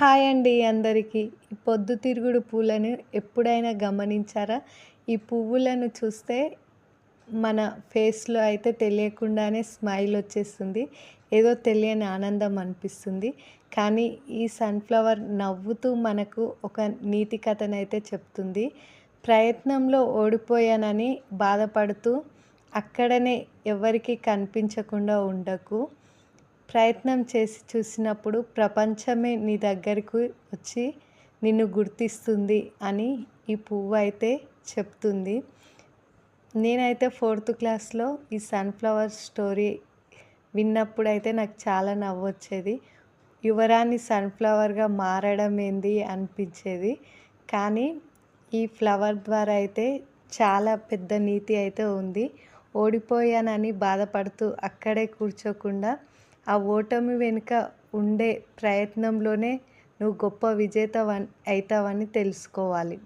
Hi అండి అందరికీ. ఈ పొద్దుతిరుగుడు పూలను ఎప్పుడైనా గమనించారా? ఈ పువ్వులను చూస్తే మన ఫేస్లో అయితే తెలియకుండానే స్మైల్ వచ్చేస్తుంది. ఏదో తెలియని ఆనందం అనిపిస్తుంది. కానీ ఈ సన్ఫ్లవర్ నవ్వుతూ మనకు ఒక నీతి కథనైతే చెప్తుంది. ప్రయత్నంలో ఓడిపోయానని బాధపడుతూ అక్కడనే ఎవరికీ కనిపించకుండా ఉండకు. ప్రయత్నం చేసి చూసినప్పుడు ప్రపంచమే నీ దగ్గరకు వచ్చి నిన్ను గుర్తిస్తుంది అని ఈ పువ్వు అయితే చెప్తుంది. నేనైతే ఫోర్త్ క్లాస్లో ఈ సన్ఫ్లవర్ స్టోరీ విన్నప్పుడు అయితే నాకు చాలా నవ్వు వచ్చేది యువరాణి సన్ఫ్లవర్గా మారడం ఏంది అనిపించేది. కానీ ఈ ఫ్లవర్ ద్వారా అయితే చాలా పెద్ద నీతి అయితే ఉంది. ఓడిపోయానని బాధపడుతూ అక్కడే కూర్చోకుండా ఆ ఓటమి వెనుక ఉండే ప్రయత్నంలోనే నువ్వు గొప్ప విజేత అవుతావని తెలుసుకోవాలి.